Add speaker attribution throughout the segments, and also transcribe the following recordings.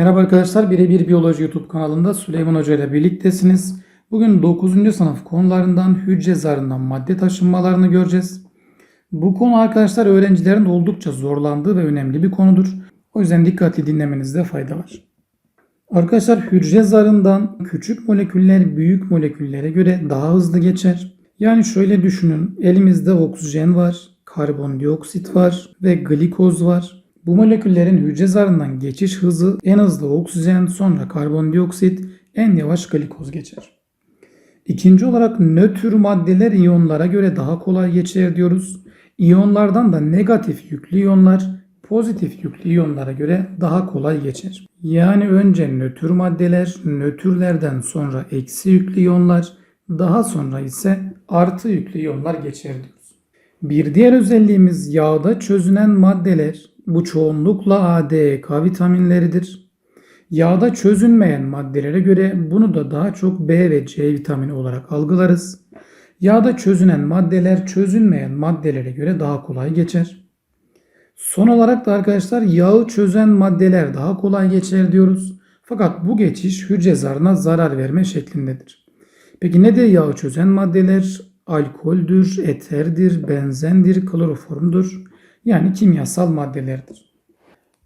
Speaker 1: Merhaba arkadaşlar, Birebir Biyoloji YouTube kanalında Süleyman Hoca ile birliktesiniz. Bugün 9. sınıf konularından hücre zarından madde taşınmalarını göreceğiz. Bu konu arkadaşlar öğrencilerin oldukça zorlandığı ve önemli bir konudur. O yüzden dikkatli dinlemenizde fayda var. Arkadaşlar hücre zarından küçük moleküller büyük moleküllere göre daha hızlı geçer. Yani şöyle düşünün, elimizde oksijen var, karbondioksit var ve glikoz var. Bu moleküllerin hücre zarından geçiş hızı en hızlı oksijen, sonra karbondioksit, en yavaş glikoz geçer. İkinci olarak nötr maddeler iyonlara göre daha kolay geçer diyoruz. İyonlardan da negatif yüklü iyonlar pozitif yüklü iyonlara göre daha kolay geçer. Yani önce nötr maddeler, nötrlerden sonra eksi yüklü iyonlar, daha sonra ise artı yüklü iyonlar geçer diyoruz. Bir diğer özelliğimiz yağda çözünen maddeler bu çoğunlukla A, D, K vitaminleridir. Yağda çözünmeyen maddelere göre bunu da daha çok B ve C vitamini olarak algılarız. Yağda çözünen maddeler çözünmeyen maddelere göre daha kolay geçer. Son olarak da arkadaşlar yağı çözen maddeler daha kolay geçer diyoruz. Fakat bu geçiş hücre zarına zarar verme şeklindedir. Peki nedir yağı çözen maddeler? Alkoldür, eterdir, benzendir, kloroformdur. Yani kimyasal maddelerdir.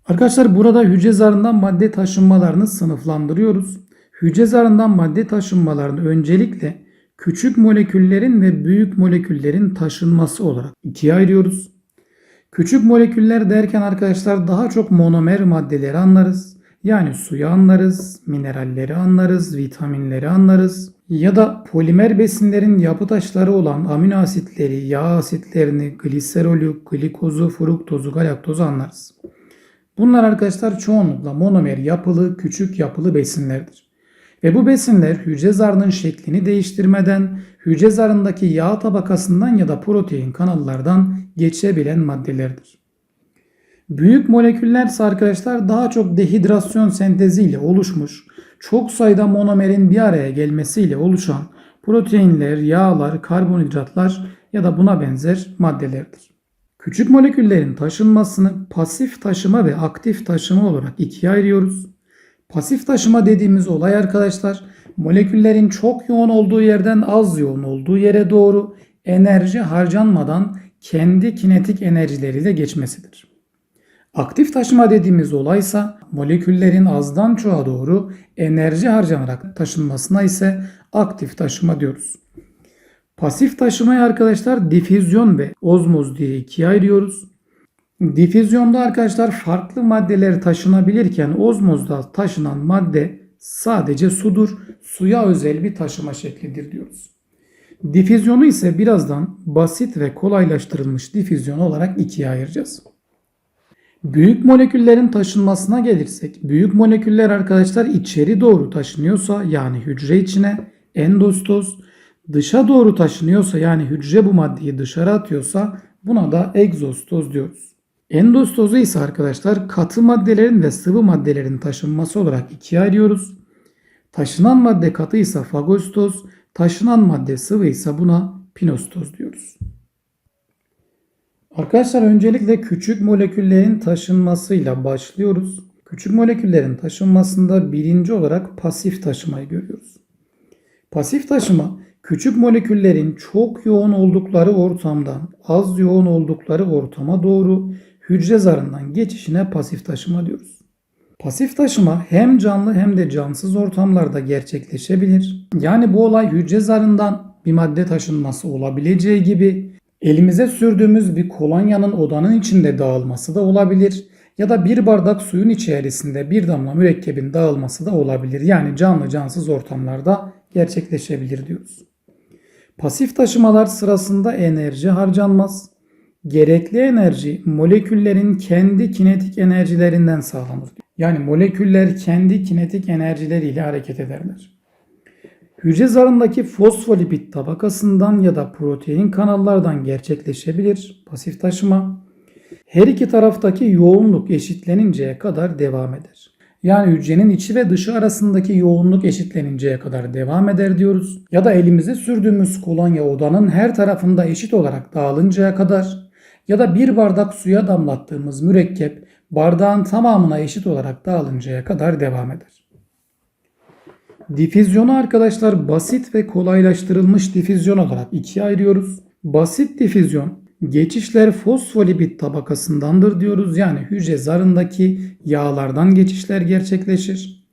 Speaker 1: Arkadaşlar burada hücre zarından madde taşınmalarını sınıflandırıyoruz. Hücre zarından madde taşınmalarını öncelikle küçük moleküllerin ve büyük moleküllerin taşınması olarak ikiye ayırıyoruz. Küçük moleküller derken arkadaşlar daha çok monomer maddeleri anlarız. Yani suyu anlarız, mineralleri anlarız, vitaminleri anlarız. Ya da polimer besinlerin yapı taşları olan amino asitleri, yağ asitlerini, gliserolü, glikozu, fruktozu, galaktozu anlarız. Bunlar arkadaşlar çoğunlukla monomer yapılı, küçük yapılı besinlerdir. Ve bu besinler hücre zarının şeklini değiştirmeden hücre zarındaki yağ tabakasından ya da protein kanallardan geçebilen maddelerdir. Büyük moleküller ise arkadaşlar daha çok dehidrasyon senteziyle oluşmuş, çok sayıda monomerin bir araya gelmesiyle oluşan proteinler, yağlar, karbonhidratlar ya da buna benzer maddelerdir. Küçük moleküllerin taşınmasını pasif taşıma ve aktif taşıma olarak ikiye ayırıyoruz. Pasif taşıma dediğimiz olay arkadaşlar moleküllerin çok yoğun olduğu yerden az yoğun olduğu yere doğru enerji harcanmadan kendi kinetik enerjileriyle geçmesidir. Aktif taşıma dediğimiz olaysa moleküllerin azdan çoğa doğru enerji harcanarak taşınmasına ise aktif taşıma diyoruz. Pasif taşımayı arkadaşlar difüzyon ve ozmoz diye ikiye ayırıyoruz. Difüzyonda arkadaşlar farklı maddeler taşınabilirken ozmozda taşınan madde sadece sudur. Suya özel bir taşıma şeklidir diyoruz. Difüzyonu ise birazdan basit ve kolaylaştırılmış difüzyon olarak ikiye ayıracağız. Büyük moleküllerin taşınmasına gelirsek, büyük moleküller arkadaşlar içeri doğru taşınıyorsa yani hücre içine endostoz, dışa doğru taşınıyorsa yani hücre bu maddeyi dışarı atıyorsa buna da egzostoz diyoruz. Endostozu ise arkadaşlar katı maddelerin ve sıvı maddelerin taşınması olarak ikiye ayırıyoruz. Taşınan madde katı ise fagostoz, taşınan madde sıvı ise buna pinostoz diyoruz. Arkadaşlar öncelikle küçük moleküllerin taşınmasıyla başlıyoruz. Küçük moleküllerin taşınmasında birinci olarak pasif taşımayı görüyoruz. Pasif taşıma küçük moleküllerin çok yoğun oldukları ortamdan az yoğun oldukları ortama doğru hücre zarından geçişine pasif taşıma diyoruz. Pasif taşıma hem canlı hem de cansız ortamlarda gerçekleşebilir. Yani bu olay hücre zarından bir madde taşınması olabileceği gibi elimize sürdüğümüz bir kolonyanın odanın içinde dağılması da olabilir. Ya da bir bardak suyun içerisinde bir damla mürekkebin dağılması da olabilir. Yani canlı cansız ortamlarda gerçekleşebilir diyoruz. Pasif taşımalar sırasında enerji harcanmaz. Gerekli enerji moleküllerin kendi kinetik enerjilerinden sağlanır. Yani moleküller kendi kinetik enerjileriyle hareket ederler. Hücre zarındaki fosfolipid tabakasından ya da protein kanallardan gerçekleşebilir pasif taşıma. Her iki taraftaki yoğunluk eşitleninceye kadar devam eder. Yani hücrenin içi ve dışı arasındaki yoğunluk eşitleninceye kadar devam eder diyoruz. Ya da elimize sürdüğümüz kolonya odanın her tarafında eşit olarak dağılıncaya kadar ya da bir bardak suya damlattığımız mürekkep bardağın tamamına eşit olarak dağılıncaya kadar devam eder. Difüzyonu arkadaşlar basit ve kolaylaştırılmış difüzyon olarak ikiye ayırıyoruz. Basit difüzyon geçişler fosfolipid tabakasındandır diyoruz. Yani hücre zarındaki yağlardan geçişler gerçekleşir.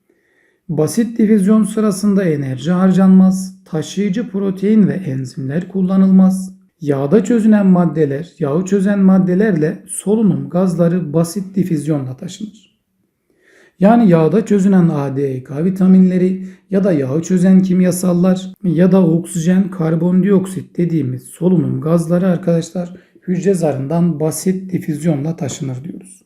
Speaker 1: Basit difüzyon sırasında enerji harcanmaz. Taşıyıcı protein ve enzimler kullanılmaz. Yağda çözünen maddeler, yağı çözen maddelerle solunum gazları basit difüzyonla taşınır. Yani yağda çözünen A, D, E, K vitaminleri ya da yağı çözen kimyasallar ya da oksijen, karbondioksit dediğimiz solunum gazları arkadaşlar hücre zarından basit difüzyonla taşınır diyoruz.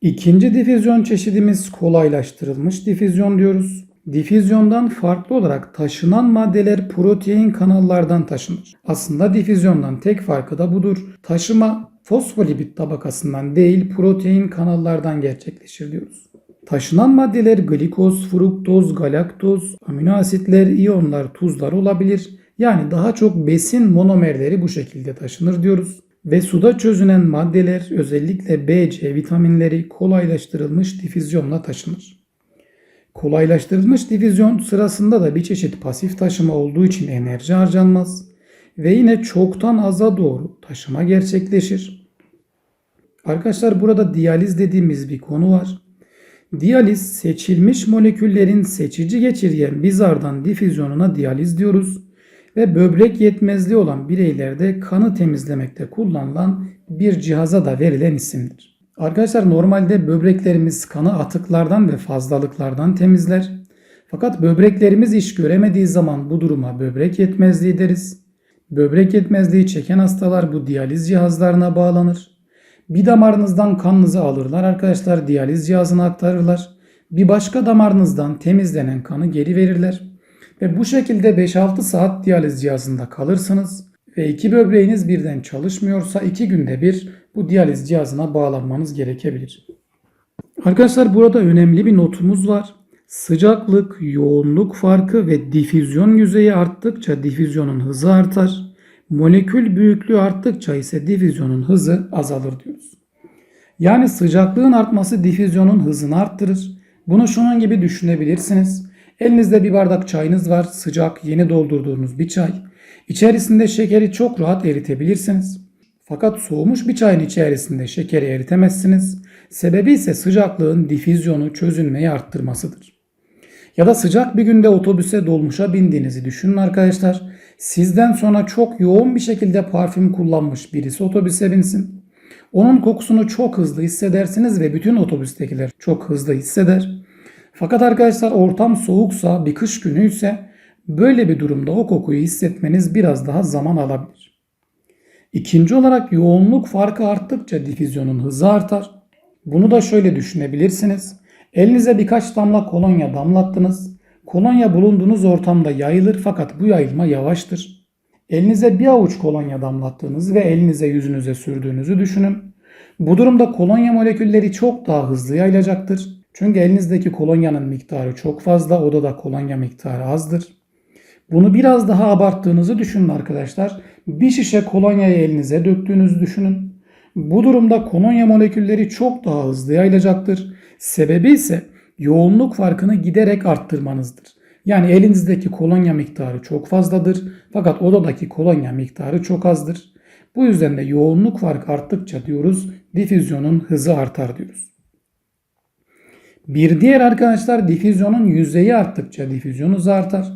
Speaker 1: İkinci difüzyon çeşidimiz kolaylaştırılmış difüzyon diyoruz. Difüzyondan farklı olarak taşınan maddeler protein kanallardan taşınır. Aslında difüzyondan tek farkı da budur. Taşıma fosfolipid tabakasından değil protein kanallardan gerçekleşir diyoruz. Taşınan maddeler glikoz, fruktoz, galaktoz, amino asitler, iyonlar, tuzlar olabilir. Yani daha çok besin monomerleri bu şekilde taşınır diyoruz. Ve suda çözünen maddeler özellikle B, C vitaminleri kolaylaştırılmış difüzyonla taşınır. Kolaylaştırılmış difüzyon sırasında da bir çeşit pasif taşıma olduğu için enerji harcanmaz ve yine çoktan aza doğru taşıma gerçekleşir. Arkadaşlar burada diyaliz dediğimiz bir konu var. Diyaliz seçilmiş moleküllerin seçici geçirgen bizardan difüzyonuna diyaliz diyoruz ve böbrek yetmezliği olan bireylerde kanı temizlemekte kullanılan bir cihaza da verilen isimdir. Arkadaşlar normalde böbreklerimiz kanı atıklardan ve fazlalıklardan temizler. Fakat böbreklerimiz iş göremediği zaman bu duruma böbrek yetmezliği deriz. Böbrek yetmezliği çeken hastalar bu diyaliz cihazlarına bağlanır. Bir damarınızdan kanınızı alırlar arkadaşlar diyaliz cihazına aktarırlar. Bir başka damarınızdan temizlenen kanı geri verirler. Ve bu şekilde 5-6 saat diyaliz cihazında kalırsınız ve iki böbreğiniz birden çalışmıyorsa 2 günde bir bu diyaliz cihazına bağlanmanız gerekebilir. Arkadaşlar burada önemli bir notumuz var. Sıcaklık, yoğunluk farkı ve difüzyon yüzeyi arttıkça difüzyonun hızı artar. Molekül büyüklüğü arttıkça ise difüzyonun hızı azalır diyoruz. Yani sıcaklığın artması difüzyonun hızını arttırır. Bunu şunun gibi düşünebilirsiniz. Elinizde bir bardak çayınız var. Sıcak, yeni doldurduğunuz bir çay. İçerisinde şekeri çok rahat eritebilirsiniz. Fakat soğumuş bir çayın içerisinde şekeri eritemezsiniz. Sebebi ise sıcaklığın difüzyonu çözünmeyi arttırmasıdır. Ya da sıcak bir günde otobüse dolmuşa bindiğinizi düşünün arkadaşlar. Sizden sonra çok yoğun bir şekilde parfüm kullanmış birisi otobüse binsin. Onun kokusunu çok hızlı hissedersiniz ve bütün otobüstekiler çok hızlı hisseder. Fakat arkadaşlar ortam soğuksa bir kış günü ise böyle bir durumda o kokuyu hissetmeniz biraz daha zaman alabilir. İkinci olarak yoğunluk farkı arttıkça difüzyonun hızı artar. Bunu da şöyle düşünebilirsiniz. Elinize birkaç damla kolonya damlattınız. Kolonya bulunduğunuz ortamda yayılır fakat bu yayılma yavaştır. Elinize bir avuç kolonya damlattığınız ve elinize yüzünüze sürdüğünüzü düşünün. Bu durumda kolonya molekülleri çok daha hızlı yayılacaktır. Çünkü elinizdeki kolonyanın miktarı çok fazla, odada kolonya miktarı azdır. Bunu biraz daha abarttığınızı düşünün arkadaşlar. Bir şişe kolonyayı elinize döktüğünüzü düşünün. Bu durumda kolonya molekülleri çok daha hızlı yayılacaktır. Sebebi ise yoğunluk farkını giderek arttırmanızdır. Yani elinizdeki kolonya miktarı çok fazladır fakat odadaki kolonya miktarı çok azdır. Bu yüzden de yoğunluk farkı arttıkça diyoruz difüzyonun hızı artar diyoruz. Bir diğer arkadaşlar difüzyonun yüzeyi arttıkça difüzyon hızı artar.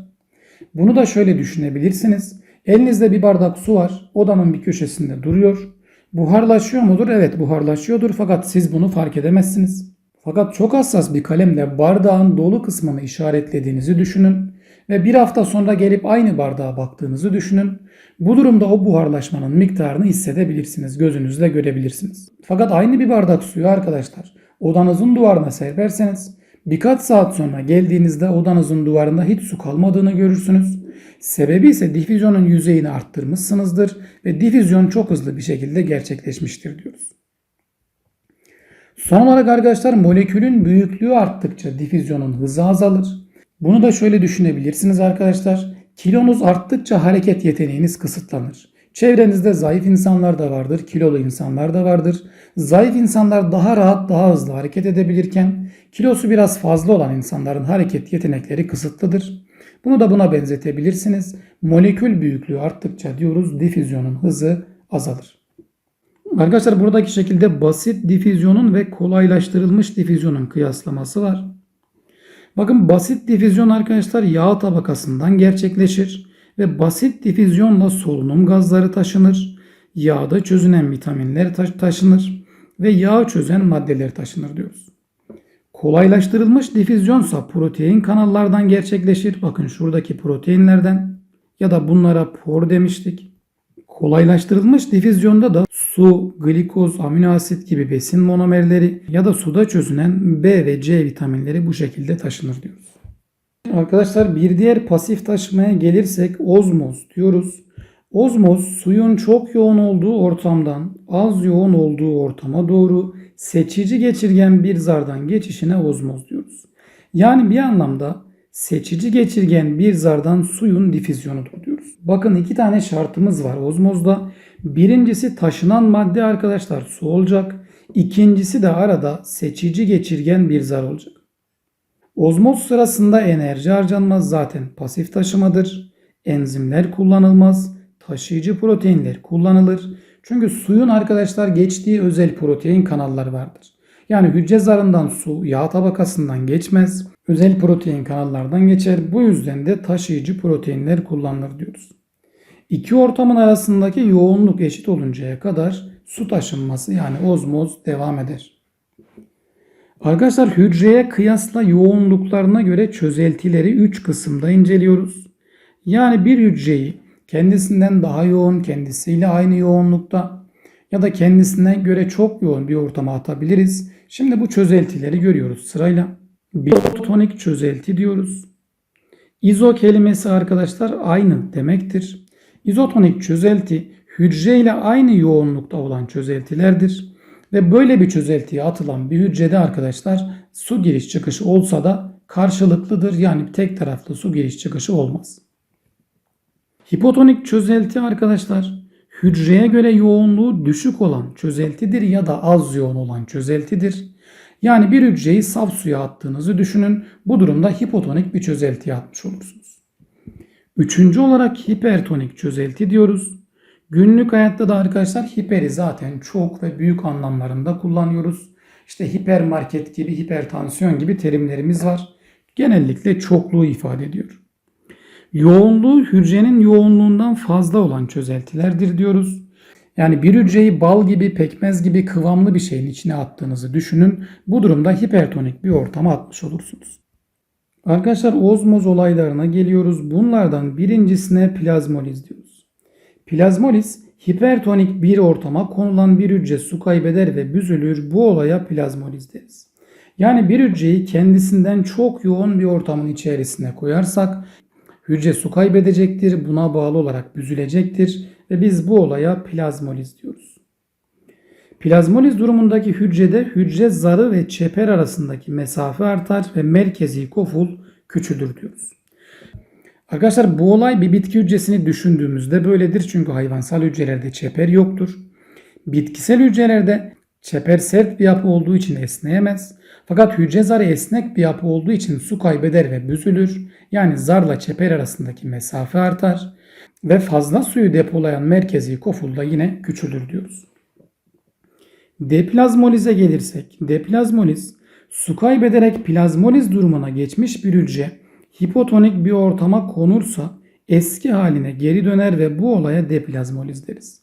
Speaker 1: Bunu da şöyle düşünebilirsiniz. Elinizde bir bardak su var. Odanın bir köşesinde duruyor. Buharlaşıyor mudur? Evet buharlaşıyordur fakat siz bunu fark edemezsiniz. Fakat çok hassas bir kalemle bardağın dolu kısmını işaretlediğinizi düşünün ve bir hafta sonra gelip aynı bardağa baktığınızı düşünün. Bu durumda o buharlaşmanın miktarını hissedebilirsiniz, gözünüzle görebilirsiniz. Fakat aynı bir bardak suyu arkadaşlar odanızın duvarına serperseniz birkaç saat sonra geldiğinizde odanızın duvarında hiç su kalmadığını görürsünüz. Sebebi ise difüzyonun yüzeyini arttırmışsınızdır ve difüzyon çok hızlı bir şekilde gerçekleşmiştir diyoruz. Son olarak arkadaşlar molekülün büyüklüğü arttıkça difüzyonun hızı azalır. Bunu da şöyle düşünebilirsiniz arkadaşlar. Kilonuz arttıkça hareket yeteneğiniz kısıtlanır. Çevrenizde zayıf insanlar da vardır, kilolu insanlar da vardır. Zayıf insanlar daha rahat, daha hızlı hareket edebilirken kilosu biraz fazla olan insanların hareket yetenekleri kısıtlıdır. Bunu da buna benzetebilirsiniz. Molekül büyüklüğü arttıkça diyoruz difüzyonun hızı azalır. Arkadaşlar buradaki şekilde basit difüzyonun ve kolaylaştırılmış difüzyonun kıyaslaması var. Bakın basit difüzyon arkadaşlar yağ tabakasından gerçekleşir ve basit difüzyonla solunum gazları taşınır. Yağda çözünen vitaminler taş- taşınır ve yağ çözen maddeler taşınır diyoruz. Kolaylaştırılmış difüzyonsa protein kanallardan gerçekleşir. Bakın şuradaki proteinlerden ya da bunlara por demiştik. Kolaylaştırılmış difüzyonda da su, glikoz, amino asit gibi besin monomerleri ya da suda çözünen B ve C vitaminleri bu şekilde taşınır diyoruz. Arkadaşlar bir diğer pasif taşımaya gelirsek ozmoz diyoruz. Ozmoz suyun çok yoğun olduğu ortamdan az yoğun olduğu ortama doğru seçici geçirgen bir zardan geçişine ozmoz diyoruz. Yani bir anlamda seçici geçirgen bir zardan suyun difüzyonudur diyoruz. Bakın iki tane şartımız var ozmozda. Birincisi taşınan madde arkadaşlar su olacak. İkincisi de arada seçici geçirgen bir zar olacak. Ozmoz sırasında enerji harcanmaz zaten pasif taşımadır. Enzimler kullanılmaz. Taşıyıcı proteinler kullanılır. Çünkü suyun arkadaşlar geçtiği özel protein kanalları vardır. Yani hücre zarından su yağ tabakasından geçmez. Özel protein kanallardan geçer. Bu yüzden de taşıyıcı proteinler kullanılır diyoruz. İki ortamın arasındaki yoğunluk eşit oluncaya kadar su taşınması yani ozmoz devam eder. Arkadaşlar hücreye kıyasla yoğunluklarına göre çözeltileri 3 kısımda inceliyoruz. Yani bir hücreyi kendisinden daha yoğun, kendisiyle aynı yoğunlukta ya da kendisine göre çok yoğun bir ortama atabiliriz. Şimdi bu çözeltileri görüyoruz sırayla. Biotonik çözelti diyoruz. İzo kelimesi arkadaşlar aynı demektir. İzotonik çözelti hücre ile aynı yoğunlukta olan çözeltilerdir. Ve böyle bir çözeltiye atılan bir hücrede arkadaşlar su giriş çıkışı olsa da karşılıklıdır. Yani tek taraflı su giriş çıkışı olmaz. Hipotonik çözelti arkadaşlar hücreye göre yoğunluğu düşük olan çözeltidir ya da az yoğun olan çözeltidir. Yani bir hücreyi saf suya attığınızı düşünün. Bu durumda hipotonik bir çözeltiye atmış olursunuz. Üçüncü olarak hipertonik çözelti diyoruz. Günlük hayatta da arkadaşlar hiperi zaten çok ve büyük anlamlarında kullanıyoruz. İşte hipermarket gibi, hipertansiyon gibi terimlerimiz var. Genellikle çokluğu ifade ediyor. Yoğunluğu hücrenin yoğunluğundan fazla olan çözeltilerdir diyoruz. Yani bir hücreyi bal gibi, pekmez gibi kıvamlı bir şeyin içine attığınızı düşünün. Bu durumda hipertonik bir ortama atmış olursunuz. Arkadaşlar ozmoz olaylarına geliyoruz. Bunlardan birincisine plazmoliz diyoruz. Plazmoliz hipertonik bir ortama konulan bir hücre su kaybeder ve büzülür. Bu olaya plazmoliz deriz. Yani bir hücreyi kendisinden çok yoğun bir ortamın içerisine koyarsak hücre su kaybedecektir. Buna bağlı olarak büzülecektir ve biz bu olaya plazmoliz diyoruz. Plazmoliz durumundaki hücrede hücre zarı ve çeper arasındaki mesafe artar ve merkezi koful küçülür diyoruz. Arkadaşlar bu olay bir bitki hücresini düşündüğümüzde böyledir çünkü hayvansal hücrelerde çeper yoktur. Bitkisel hücrelerde çeper sert bir yapı olduğu için esneyemez. Fakat hücre zarı esnek bir yapı olduğu için su kaybeder ve büzülür. Yani zarla çeper arasındaki mesafe artar ve fazla suyu depolayan merkezi koful da yine küçülür diyoruz. Deplazmolize gelirsek, deplazmoliz su kaybederek plazmoliz durumuna geçmiş bir hücre hipotonik bir ortama konursa eski haline geri döner ve bu olaya deplazmoliz deriz.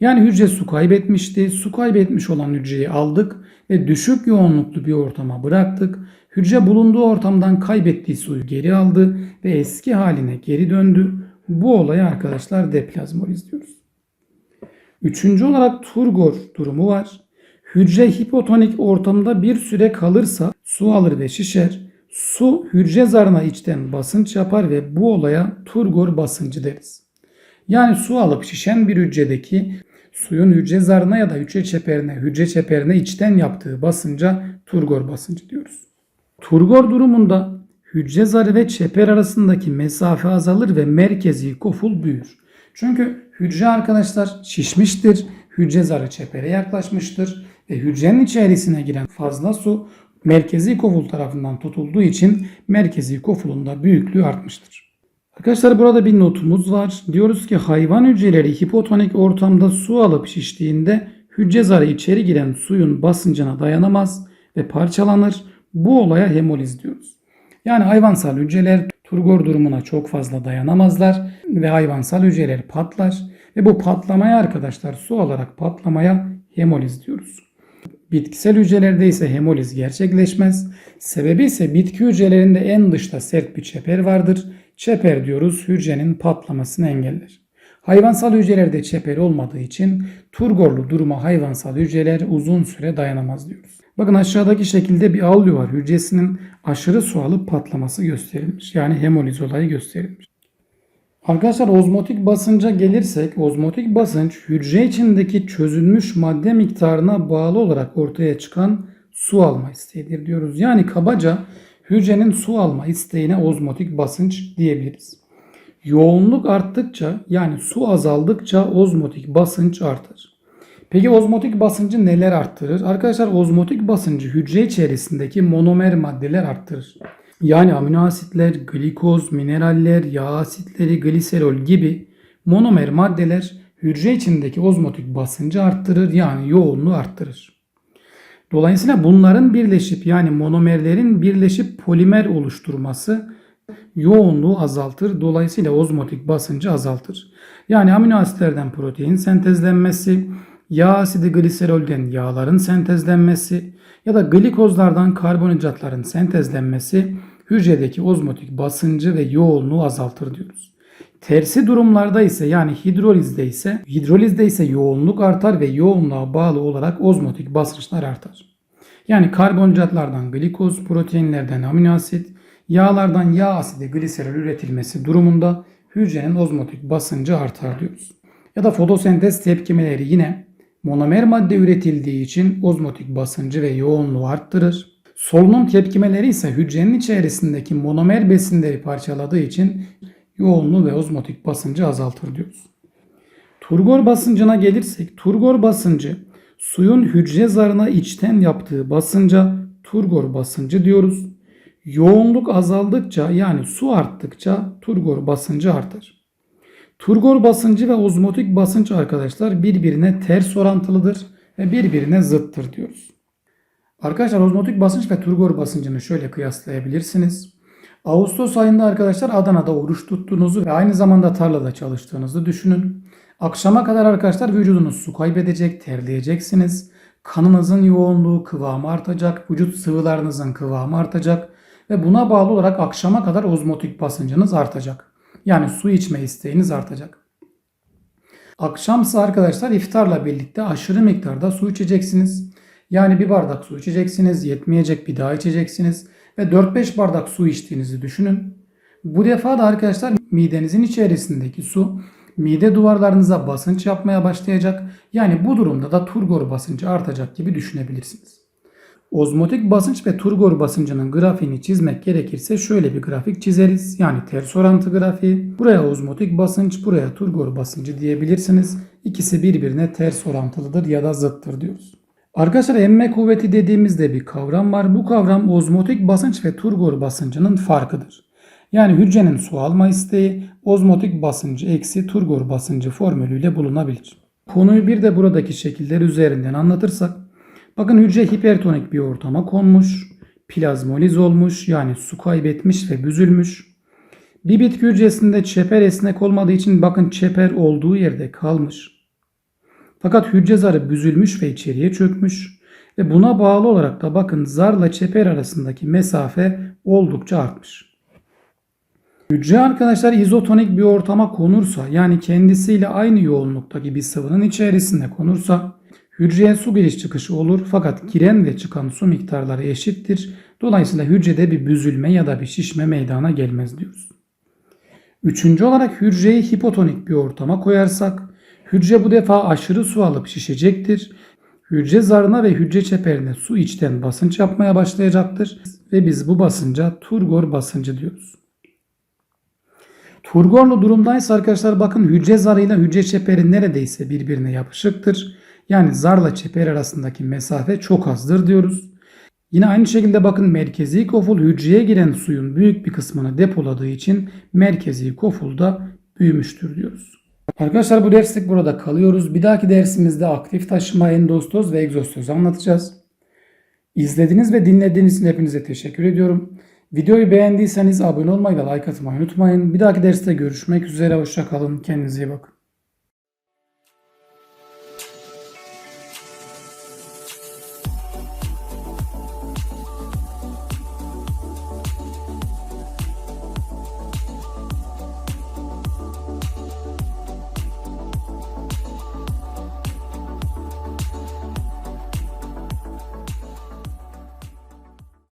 Speaker 1: Yani hücre su kaybetmişti. Su kaybetmiş olan hücreyi aldık ve düşük yoğunluklu bir ortama bıraktık. Hücre bulunduğu ortamdan kaybettiği suyu geri aldı ve eski haline geri döndü. Bu olaya arkadaşlar deplazmoliz diyoruz. Üçüncü olarak turgor durumu var. Hücre hipotonik ortamda bir süre kalırsa su alır ve şişer. Su hücre zarına içten basınç yapar ve bu olaya turgor basıncı deriz. Yani su alıp şişen bir hücredeki suyun hücre zarına ya da hücre çeperine, hücre çeperine içten yaptığı basınca turgor basıncı diyoruz. Turgor durumunda hücre zarı ve çeper arasındaki mesafe azalır ve merkezi koful büyür. Çünkü hücre arkadaşlar şişmiştir. Hücre zarı çepere yaklaşmıştır ve hücrenin içerisine giren fazla su merkezi koful tarafından tutulduğu için merkezi kofulun da büyüklüğü artmıştır. Arkadaşlar burada bir notumuz var. Diyoruz ki hayvan hücreleri hipotonik ortamda su alıp şiştiğinde hücre zarı içeri giren suyun basıncına dayanamaz ve parçalanır. Bu olaya hemoliz diyoruz. Yani hayvansal hücreler turgor durumuna çok fazla dayanamazlar ve hayvansal hücreler patlar ve bu patlamaya arkadaşlar su alarak patlamaya hemoliz diyoruz. Bitkisel hücrelerde ise hemoliz gerçekleşmez. Sebebi ise bitki hücrelerinde en dışta sert bir çeper vardır. Çeper diyoruz hücrenin patlamasını engeller. Hayvansal hücrelerde çeper olmadığı için turgorlu duruma hayvansal hücreler uzun süre dayanamaz diyoruz. Bakın aşağıdaki şekilde bir alüvar hücresinin aşırı su alıp patlaması gösterilmiş. Yani hemoliz olayı gösterilmiş. Arkadaşlar ozmotik basınca gelirsek ozmotik basınç hücre içindeki çözülmüş madde miktarına bağlı olarak ortaya çıkan su alma isteğidir diyoruz. Yani kabaca hücrenin su alma isteğine ozmotik basınç diyebiliriz. Yoğunluk arttıkça yani su azaldıkça ozmotik basınç artar. Peki ozmotik basıncı neler arttırır? Arkadaşlar ozmotik basıncı hücre içerisindeki monomer maddeler arttırır. Yani amino asitler, glikoz, mineraller, yağ asitleri, gliserol gibi monomer maddeler hücre içindeki ozmotik basıncı arttırır yani yoğunluğu arttırır. Dolayısıyla bunların birleşip yani monomerlerin birleşip polimer oluşturması yoğunluğu azaltır. Dolayısıyla ozmotik basıncı azaltır. Yani amino asitlerden protein sentezlenmesi, yağ asidi gliserolden yağların sentezlenmesi ya da glikozlardan karbonhidratların sentezlenmesi hücredeki ozmotik basıncı ve yoğunluğu azaltır diyoruz. Tersi durumlarda ise yani hidrolizde ise hidrolizde ise yoğunluk artar ve yoğunluğa bağlı olarak ozmotik basınçlar artar. Yani karbonhidratlardan glikoz, proteinlerden amino asit, yağlardan yağ asidi gliserol üretilmesi durumunda hücrenin ozmotik basıncı artar diyoruz. Ya da fotosentez tepkimeleri yine monomer madde üretildiği için ozmotik basıncı ve yoğunluğu arttırır. Solunum tepkimeleri ise hücrenin içerisindeki monomer besinleri parçaladığı için yoğunluğu ve ozmotik basıncı azaltır diyoruz. Turgor basıncına gelirsek, turgor basıncı suyun hücre zarına içten yaptığı basınca turgor basıncı diyoruz. Yoğunluk azaldıkça yani su arttıkça turgor basıncı artar. Turgor basıncı ve ozmotik basınç arkadaşlar birbirine ters orantılıdır ve birbirine zıttır diyoruz. Arkadaşlar ozmotik basınç ve turgor basıncını şöyle kıyaslayabilirsiniz. Ağustos ayında arkadaşlar Adana'da oruç tuttuğunuzu ve aynı zamanda tarlada çalıştığınızı düşünün. Akşama kadar arkadaşlar vücudunuz su kaybedecek, terleyeceksiniz. Kanınızın yoğunluğu, kıvamı artacak, vücut sıvılarınızın kıvamı artacak ve buna bağlı olarak akşama kadar ozmotik basıncınız artacak. Yani su içme isteğiniz artacak. Akşamsa arkadaşlar iftarla birlikte aşırı miktarda su içeceksiniz. Yani bir bardak su içeceksiniz, yetmeyecek bir daha içeceksiniz ve 4-5 bardak su içtiğinizi düşünün. Bu defa da arkadaşlar midenizin içerisindeki su mide duvarlarınıza basınç yapmaya başlayacak. Yani bu durumda da turgor basıncı artacak gibi düşünebilirsiniz. Ozmotik basınç ve turgor basıncının grafiğini çizmek gerekirse şöyle bir grafik çizeriz. Yani ters orantı grafiği. Buraya ozmotik basınç, buraya turgor basıncı diyebilirsiniz. İkisi birbirine ters orantılıdır ya da zıttır diyoruz. Arkadaşlar emme kuvveti dediğimizde bir kavram var. Bu kavram ozmotik basınç ve turgor basıncının farkıdır. Yani hücrenin su alma isteği ozmotik basıncı eksi turgor basıncı formülüyle bulunabilir. Konuyu bir de buradaki şekiller üzerinden anlatırsak Bakın hücre hipertonik bir ortama konmuş. Plazmoliz olmuş yani su kaybetmiş ve büzülmüş. Bir bitki hücresinde çeper esnek olmadığı için bakın çeper olduğu yerde kalmış. Fakat hücre zarı büzülmüş ve içeriye çökmüş. Ve buna bağlı olarak da bakın zarla çeper arasındaki mesafe oldukça artmış. Hücre arkadaşlar izotonik bir ortama konursa yani kendisiyle aynı yoğunluktaki bir sıvının içerisinde konursa Hücreye su giriş çıkışı olur fakat giren ve çıkan su miktarları eşittir. Dolayısıyla hücrede bir büzülme ya da bir şişme meydana gelmez diyoruz. Üçüncü olarak hücreyi hipotonik bir ortama koyarsak hücre bu defa aşırı su alıp şişecektir. Hücre zarına ve hücre çeperine su içten basınç yapmaya başlayacaktır ve biz bu basınca turgor basıncı diyoruz. Turgorlu durumdaysa arkadaşlar bakın hücre zarıyla hücre çeperi neredeyse birbirine yapışıktır. Yani zarla çeper arasındaki mesafe çok azdır diyoruz. Yine aynı şekilde bakın merkezi koful hücreye giren suyun büyük bir kısmını depoladığı için merkezi koful da büyümüştür diyoruz. Arkadaşlar bu derslik burada kalıyoruz. Bir dahaki dersimizde aktif taşıma, endostoz ve egzostoz anlatacağız. İzlediğiniz ve dinlediğiniz için hepinize teşekkür ediyorum. Videoyu beğendiyseniz abone olmayı ve like atmayı unutmayın. Bir dahaki derste görüşmek üzere. Hoşçakalın. Kendinize iyi bakın.